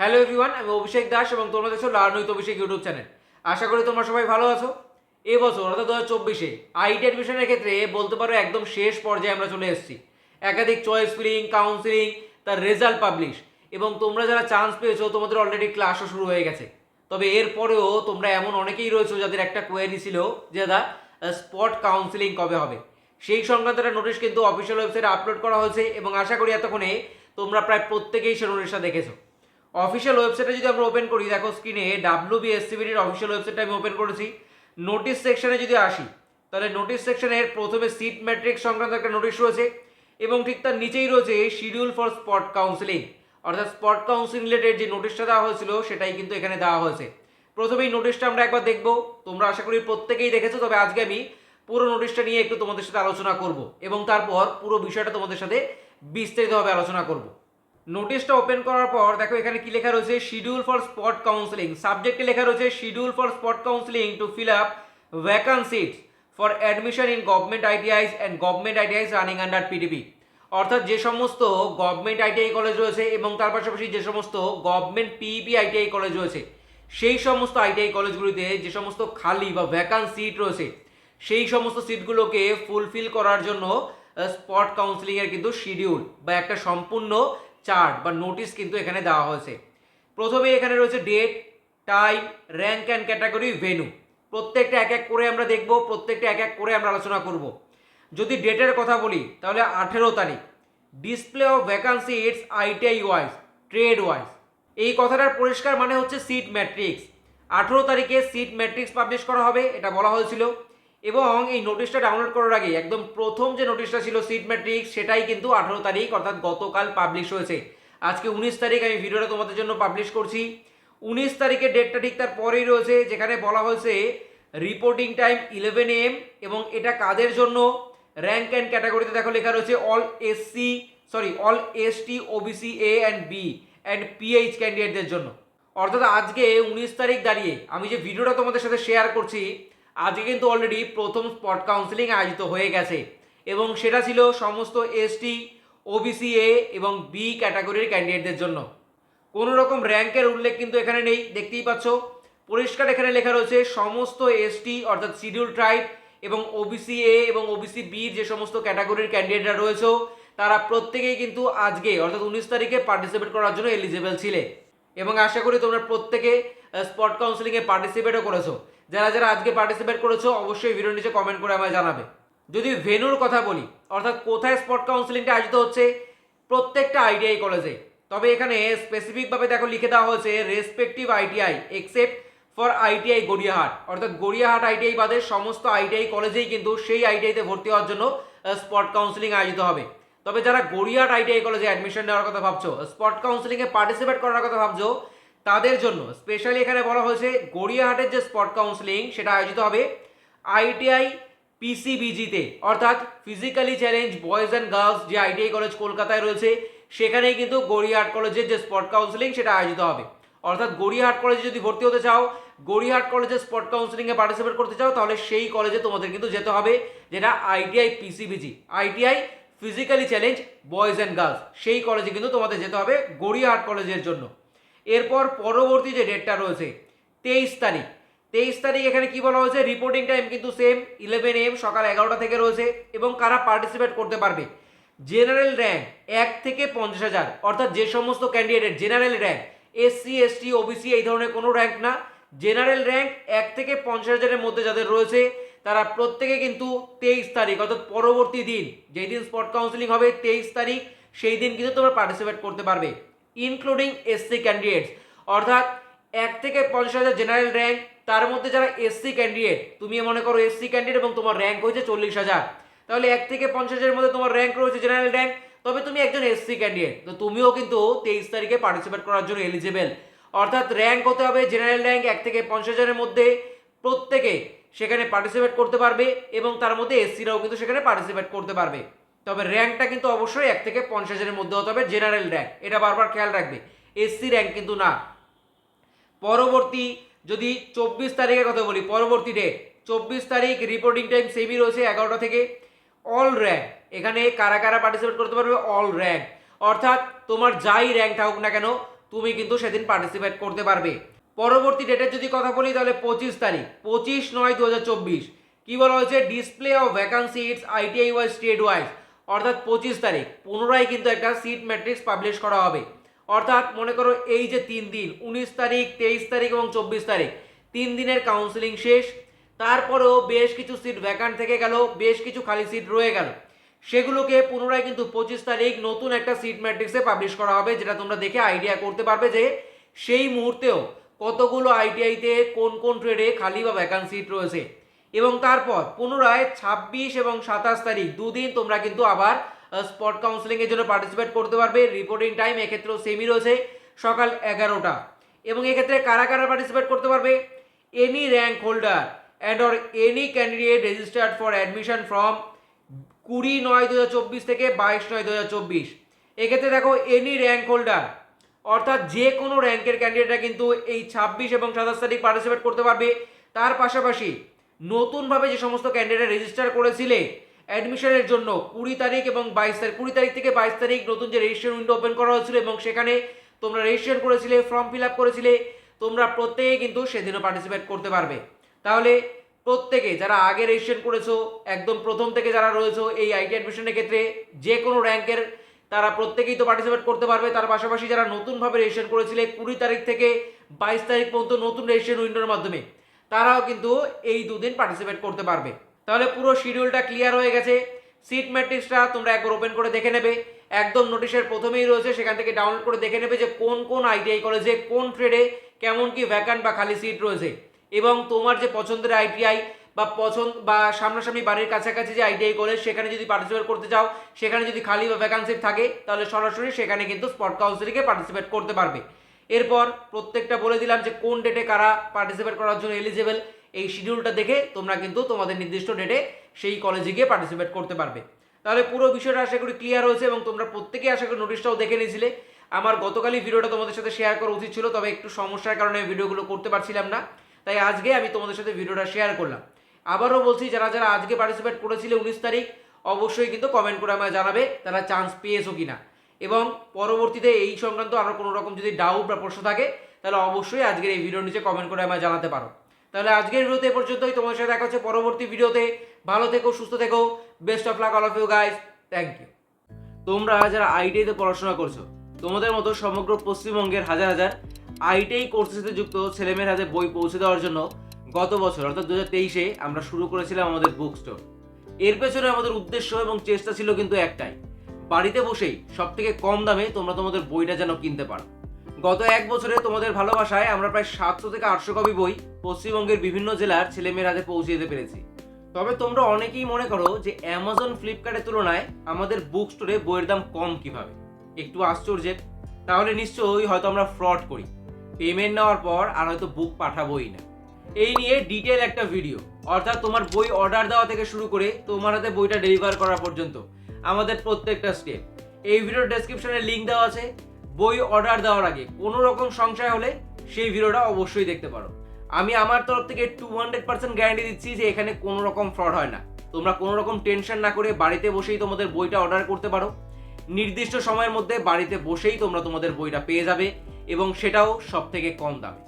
Hello everyone আমি অভিষেক দাস এবং তোমরা দেখছ learn with Abhishek YouTube channel. আশা করি তোমরা সবাই ভালো আছো। এবছর, অর্থাৎ দু হাজার চব্বিশে আইটি অ্যাডমিশনের ক্ষেত্রে বলতে পারো একদম শেষ পর্যায়ে আমরা চলে এসেছি। একাধিক চয়েস ফিলিং কাউন্সিলিং তার রেজাল্ট পাবলিশ এবং তোমরা যারা চান্স পেয়েছ, তোমাদের অলরেডি ক্লাসও শুরু হয়ে গেছে। তবে এরপরেও তোমরা এমন অনেকেই রয়েছো যাদের একটা কোয়েরি ছিল যে, দাদা স্পট কাউন্সিলিং কবে হবে? সেই সংক্রান্ত একটা নোটিশ কিন্তু অফিসিয়াল ওয়েবসাইটে আপলোড করা হয়েছে এবং আশা করি এতক্ষণে তোমরা প্রায় প্রত্যেকেই সে নোটিশটা দেখেছ। অফিসিয়াল ওয়েবসাইটে যদি আমরা ওপেন করি, দেখো স্ক্রিনে ডাব্লিউ বি এসসিবিটির অফিসিয়াল ওয়েবসাইটটা আমি ওপেন করেছি। নোটিশ সেকশনে যদি আসি, তাহলে নোটিশ সেকশনের প্রথমে সিট ম্যাট্রিক্স সংক্রান্ত একটা নোটিশ রয়েছে এবং ঠিক তার নিচেই রয়েছে শিডিউল ফর স্পট কাউন্সিলিং অর্থাৎ স্পট কাউন্সিলিং রিলেটেড যে নোটিশটা দেওয়া হয়েছিল, সেটাই কিন্তু এখানে দেওয়া হয়েছে। প্রথমেই নোটিশটা আমরা একবার দেখব। তোমরা আশা করি প্রত্যেকেই দেখেছ, তবে আজকে আমি পুরো নোটিশটা নিয়ে একটু তোমাদের সাথে আলোচনা করব এবং তারপর পুরো বিষয়টা তোমাদের সাথে বিস্তারিতভাবে আলোচনা করব। নোটিশটা ওপেন করার পর, দেখো এখানে কি লেখা রয়েছে? শিডিউল ফর স্পট কাউন্সিলিং সাবজেক্টে লেখা রয়েছে schedule for spot counselling to fill up vacant seats for admission in government ITIs and government ITIs running under PDP অর্থাৎ যে সমস্ত গভর্নমেন্ট আইটিআই কলেজ রয়েছে এবং তার পাশাপাশি যে সমস্ত গভর্নমেন্ট পিইপি আইটিআই কলেজ রয়েছে, সেই সমস্ত আইটিআই কলেজগুলিতে যে সমস্ত খালি বা ভ্যাকান সিট রয়েছে, সেই সমস্ত সিটগুলোকে ফুলফিল করার জন্য স্পট কাউন্সিলিংয়ের কিন্তু শিডিউল বা একটা সম্পূর্ণ চার্ট বা নোটিশ কিন্তু এখানে দেওয়া হয়েছে। প্রথমে এখানে রয়েছে date, time, rank and category, venue. প্রত্যেকটা এক এক করে আমরা দেখব, প্রত্যেকটা এক এক করে আমরা আলোচনা করব। যদি ডেটের কথা বলি, তাহলে আঠেরো তারিখ। Display of vacancy its ITI wise, trade wise. এই কথাটার পরিষ্কার মানে হচ্ছে সিট ম্যাট্রিক্স। আঠেরো তারিখে সিট ম্যাট্রিক্স পাবলিশ করা হবে, এটা বলা হয়েছিল। এবং এই নোটিশটা ডাউনলোড করার আগে একদম প্রথম যে নোটিশটা ছিল সিট ম্যাট্রিক্স সেটাই কিন্তু আঠেরো তারিখ, অর্থাৎ গতকাল পাবলিশ হয়েছে। আজকে উনিশ তারিখ আমি ভিডিওটা তোমাদের জন্য পাবলিশ করছি। উনিশ তারিখের ডেটটা ঠিক তার পরেই রয়েছে, যেখানে বলা হয়েছে রিপোর্টিং টাইম ইলেভেন এম এবং এটা কাদের জন্য? র্যাঙ্ক অ্যান্ড ক্যাটাগরিতে দেখো লেখা রয়েছে all SC sorry all ST OBC A and B and PH ক্যান্ডিডেটদের জন্য। অর্থাৎ আজকে উনিশ তারিখ দাঁড়িয়ে আমি যে ভিডিওটা তোমাদের সাথে শেয়ার করছি আজকে কিন্তু অলরেডি প্রথম স্পট কাউন্সিলিং আয়োজিত হয়ে গেছে। এবং সেটা ছিল সমস্ত এসটি ওবিসি এ এবং বি ক্যাটাগরির ক্যান্ডিডেটদের জন্য। কোনো রকম র্যাঙ্কের উল্লেখ কিন্তু এখানে নেই, দেখতেই পাচ্ছ। পরিষ্কার এখানে লেখা রয়েছে, সমস্ত এসটি অর্থাৎ শিডিউল ট্রাইব এবং ওবিসি এ এবং ওবিসি বির যে সমস্ত ক্যাটাগরির ক্যান্ডিডেটরা রয়েছে, তারা প্রত্যেকেই কিন্তু আজকে, অর্থাৎ উনিশ তারিখে পার্টিসিপেট করার জন্য এলিজিবল ছিলে। এবং আশা করি তোমরা প্রত্যেকে স্পট কাউন্সিলিংয়ে পার্টিসিপেটও করেছ। যারা যারা আজকে পার্টিসিপেট করেছ, অবশ্যই ভিডিও নিচে কমেন্ট করে আমায় জানাবে। যদি ভেনুর কথা বলি, অর্থাৎ কোথায় স্পট কাউন্সিলিংটা আয়োজিত হচ্ছে, প্রত্যেকটা আইটিআই কলেজে তবে এখানে স্পেসিফিকভাবে দেখো লিখে দেওয়া হয়েছে respective ITI except for ITI Gariahat. অর্থাৎ গড়িয়াহাট আইটিআই বাদে সমস্ত আইটিআই কলেজেই কিন্তু সেই আইটিআইতে ভর্তি হওয়ার জন্য স্পট কাউন্সিলিং আয়োজিত হবে। তবে যারা গড়িয়াহাট আইটিআই কলেজে অ্যাডমিশন নেওয়ার কথা ভাবছ স্পট কাউন্সিলিংয়ে পার্টিসিপেট করার কথা ভাবছ তাদের জন্য। স্পেশালি এখানে বলা হয়েছে গড়িয়াহাটের যে স্পট কাউন্সিলিং সেটা আয়োজিত হবে আইটিআই পিসিবিজিতে অর্থাৎ physically challenge boys and girls যে আইটিআই কলেজ কলকাতায় রয়েছে, সেখানেই কিন্তু গড়িয়াহাট কলেজের যে স্পট কাউন্সিলিং সেটা আয়োজিত হবে। অর্থাৎ গড়িয়াহাট কলেজে যদি ভর্তি হতে চাও, গড়িয়াহাট কলেজে স্পট কাউন্সিলিংয়ে পার্টিসিপেট করতে চাও, তাহলে সেই কলেজে তোমাদের কিন্তু যেতে হবে, যেটা ITI PCBG ITI physically challenge boys and girls সেই কলেজে কিন্তু তোমাদের যেতে হবে গড়িয়াহাট কলেজের জন্য। এরপর পরবর্তী যে ডেটটা রয়েছে, তেইশ তারিখ। তেইশ তারিখ এখানে কি বলা হয়েছে? রিপোর্টিং টাইম কিন্তু সেম ইলেভেন এম সকাল এগারোটা থেকে রয়েছে এবং কারা পার্টিসিপেট করতে পারবে? জেনারেল র্যাঙ্ক এক থেকে পঞ্চাশ হাজার। অর্থাৎ যে সমস্ত candidate general rank SC ST OBC এই ধরনের কোনো র্যাঙ্ক না। জেনারেল র্যাঙ্ক এক থেকে পঞ্চাশ হাজারের মধ্যে যাদের রয়েছে, তারা প্রত্যেকে কিন্তু তেইশ তারিখ, অর্থাৎ পরবর্তী দিন যেই দিন স্পট কাউন্সিলিং হবে, তেইশ তারিখ, সেই দিন কিন্তু তোমরা পার্টিসিপেট করতে পারবে। ইনক্লুডিং এসসি ক্যান্ডিডেটস অর্থাৎ এক থেকে পঞ্চাশ হাজার জেনারেল র্যাঙ্ক তার মধ্যে যারা এসসি ক্যান্ডিডেট তুমি মনে করো এসসি ক্যান্ডিডেট এবং তোমার র্যাঙ্ক হয়েছে চল্লিশ হাজার। তাহলে এক থেকে পঞ্চাশ হাজারের মধ্যে তোমার র্যাঙ্ক রয়েছে জেনারেল র্যাঙ্ক তবে তুমি একজন এসসি ক্যান্ডিডেট তো তুমিও কিন্তু তেইশ তারিখে পার্টিসিপেট করার জন্য এলিজিবল অর্থাৎ র্যাঙ্ক হতে হবে জেনারেল র্যাঙ্ক এক থেকে পঞ্চাশ হাজারের মধ্যে প্রত্যেকে সেখানে পার্টিসিপেট করতে পারবে এবং তার মধ্যে এসসিরাও কিন্তু সেখানে পার্টিসিপেট করতে পারবে। তবে র্যাঙ্কটা কিন্তু অবশ্যই এক থেকে পঞ্চাশ হাজারের মধ্যে হতে হবে জেনারেল র্যাঙ্ক। এটা বারবার খেয়াল রাখবে। এসসি র্যাঙ্ক কিন্তু না। পরবর্তী যদি চব্বিশ তারিখের কথা বলি, পরবর্তী ডেট চব্বিশ তারিখ রিপোর্টিং টাইম সেমই রয়েছে এগারোটা থেকে। All rank. এখানে কারা কারা পার্টিসিপেট করতে পারবে? All rank. অর্থাৎ তোমার যাই র্যাঙ্ক থাকুক না কেন, তুমি কিন্তু সেদিন পার্টিসিপেট করতে পারবে। পরবর্তী ডেটের যদি কথা বলি, তাহলে পঁচিশ তারিখ, পঁচিশ নয় দু হাজার চব্বিশ। কী বলা হয়েছে? Display of vacancy its ITI wise state wise অর্থাৎ পঁচিশ তারিখ। পুনরায় কিন্তু একটা সিট ম্যাট্রিক্স পাবলিশ করা হবে। অর্থাৎ মনে করো এই যে তিন দিন, উনিশ তারিখ, তেইশ তারিখ এবং চব্বিশ তারিখ, তিন দিনের কাউন্সিলিং শেষ। তারপরেও বেশ কিছু সিট ভ্যাকান্ট থেকে গেল, বেশ কিছু খালি সিট রয়ে গেল। সেগুলোকে পুনরায় কিন্তু পঁচিশ তারিখ নতুন একটা সিট ম্যাট্রিক্সে পাবলিশ করা হবে, যেটা তোমরা দেখে আইডিয়া করতে পারবে যে সেই মুহূর্তেও কতগুলো আইটিআইতে কোন কোন ট্রেডে খালি বা ভ্যাকান্ট সিট রয়েছে। এবং তারপর পুনরায় ছাব্বিশ এবং সাতাশ তারিখ দুদিন তোমরা কিন্তু আবার স্পট কাউন্সিলিংয়ের জন্য পার্টিসিপেট করতে পারবে। রিপোর্টিং টাইম এক্ষেত্রেও সেমই রয়েছে, সকাল এগারোটা। এবং এক্ষেত্রে কারা কারা পার্টিসিপেট করতে পারবে? Any rank holder and or any candidate registered for admission from কুড়ি নয় দু থেকে বাইশ নয় দু এক্ষেত্রে দেখো এনি র্যাঙ্ক হোল্ডার অর্থাৎ যে কোনো র্যাঙ্কের ক্যান্ডিডেটরা কিন্তু এই ছাব্বিশ এবং সাতাশ তারিখ পার্টিসিপেট করতে পারবে। তার পাশাপাশি নতুনভাবে যে সমস্ত ক্যান্ডিডেট রেজিস্টার করেছিলে অ্যাডমিশনের জন্য কুড়ি তারিখ এবং বাইশ তারিখ, কুড়ি তারিখ থেকে বাইশ তারিখ নতুন যে রেজিস্ট্রেশন উইন্ডো ওপেন করা হয়েছিল এবং সেখানে তোমরা রেজিস্ট্রেশন করেছিলে ফর্ম ফিল আপ করেছিলে, তোমরা প্রত্যেকে কিন্তু সেদিনও পার্টিসিপেট করতে পারবে। তাহলে প্রত্যেকে যারা আগে রেজিস্ট্রেশন করেছ, একদম প্রথম থেকে যারা রয়েছো এই আইটি অ্যাডমিশনের ক্ষেত্রে, যে কোনো র্যাঙ্কের তারা প্রত্যেকেই তো পার্টিসিপেট করতে পারবে। তার পাশাপাশি যারা নতুনভাবে রেজিস্ট্রেশন করেছিলে, কুড়ি তারিখ থেকে বাইশ তারিখ পর্যন্ত নতুন রেজিস্ট্রেশন উইন্ডোর মাধ্যমে। তারাও কিন্তু এই দুদিন পার্টিসিপেট করতে পারবে। তাহলে পুরো শিডিউলটা ক্লিয়ার হয়ে গেছে। সিট ম্যাট্রিক্সটা তোমরা একবার ওপেন করে দেখে নেবে। একদম নোটিশের প্রথমেই রয়েছে, সেখান থেকে ডাউনলোড করে দেখে নেবে যে কোন কোন আইটিআই কলেজে কোন ট্রেডে কেমন কি ভ্যাকান্ট বা খালি সিট রয়েছে। এবং তোমার যে পছন্দের আইটিআই বা পছন্দ বা সামনাসামনি বাড়ির কাছাকাছি যে আইটিআই কলেজ সেখানে যদি পার্টিসিপেট করতে চাও, সেখানে যদি খালি বা ভ্যাকান্সি থাকে, তাহলে সরাসরি সেখানে কিন্তু স্পট কাউন্সিলিংয়ে পার্টিসিপেট করতে পারবে। এরপর প্রত্যেকটা বলে দিলাম যে কোন ডেটে কারা পার্টিসিপেট করার জন্য এলিজেবল এই শিডিউলটা দেখে তোমরা কিন্তু তোমাদের নির্দিষ্ট ডেটে সেই কলেজে গিয়ে পার্টিসিপেট করতে পারবে। তাহলে পুরো বিষয়টা আশা করি ক্লিয়ার হয়েছে এবং তোমরা প্রত্যেকেই আশা করি নোটিশটাও দেখে নিয়েছিলে। আমার গতকালই ভিডিওটা তোমাদের সাথে শেয়ার করা উচিত ছিল, তবে একটু সমস্যার কারণে ভিডিওগুলো করতে পারছিলাম না। তাই আজকে আমি তোমাদের সাথে ভিডিওটা শেয়ার করলাম। আবারও বলছি, যারা যারা আজকে পার্টিসিপেট করেছিলে উনিশ তারিখ, অবশ্যই কিন্তু কমেন্ট করে আমায় জানাবে, তারা চান্স পেয়েছ কিনা। এবং পরবর্তীতে এই সংক্রান্ত আরও কোনো রকম যদি ডাউট বা প্রশ্ন থাকে, তাহলে অবশ্যই আজকের এই ভিডিওর নিচে কমেন্ট করে আমায় জানাতে পারো। তাহলে আজকের ভিডিওতে পর্যন্তই। তোমার সাথে দেখা হচ্ছে পরবর্তী ভিডিওতে। ভালো থেকো, সুস্থ থেকো। Best of luck all of you guys thank you তোমরা যারা আইটিআইতে পড়াশোনা করছ, তোমাদের মতো সমগ্র পশ্চিমবঙ্গের হাজার হাজার আইটিআই কোর্সের সাথে যুক্ত ছেলেমেয়ের হাতে বই পৌঁছে দেওয়ার জন্য গত বছর, অর্থাৎ দু তেইশে, আমরা শুরু করেছিলাম আমাদের বুক স্টোর এর পেছনে আমাদের উদ্দেশ্য এবং চেষ্টা ছিল কিন্তু একটাই বাড়িতে বসেই সব থেকে কম দামে তোমরা তোমাদের বইটা যেন কিনতে পারো। গত এক বছরে তোমাদের ভালোবাসায় আমরা প্রায় সাতশো থেকে আটশো কপি বই পশ্চিমবঙ্গের বিভিন্ন জেলার ছেলেমেয়ের হাতে পৌঁছে দিতে পেরেছি। তবে তোমরা অনেকেই মনে করো যে অ্যামাজন ফ্লিপকার্টের তুলনায় আমাদের বুক স্টোরে বইয়ের দাম কম কীভাবে? একটু আশ্চর্যের। তাহলে নিশ্চয়ই হয়তো আমরা ফ্রড করি। পেমেন্ট নেওয়ার পর আর হয়তো বুক পাঠাবোই না। এই নিয়ে ডিটেল একটা ভিডিও অর্থাৎ তোমার বই অর্ডার দেওয়া থেকে শুরু করে তোমার হাতে বইটা ডেলিভার করা পর্যন্ত আমাদের প্রত্যেকটা স্টেপ এই ভিডিওর ডেসক্রিপশনে লিঙ্ক দেওয়া আছে। বই অর্ডার দেওয়ার আগে কোনো রকম সংশয় হলে সেই ভিডিওটা অবশ্যই দেখতে পারো। আমি আমার তরফ থেকে টু হান্ড্রেড পার্সেন্ট গ্যারান্টি দিচ্ছি যে এখানে কোনো রকম ফ্রড হয় না। তোমরা কোনো রকম টেনশন না করে বাড়িতে বসেই তোমাদের বইটা অর্ডার করতে পারো। নির্দিষ্ট সময়ের মধ্যে বাড়িতে বসেই তোমরা তোমাদের বইটা পেয়ে যাবে এবং সেটাও সব থেকে কম দামে।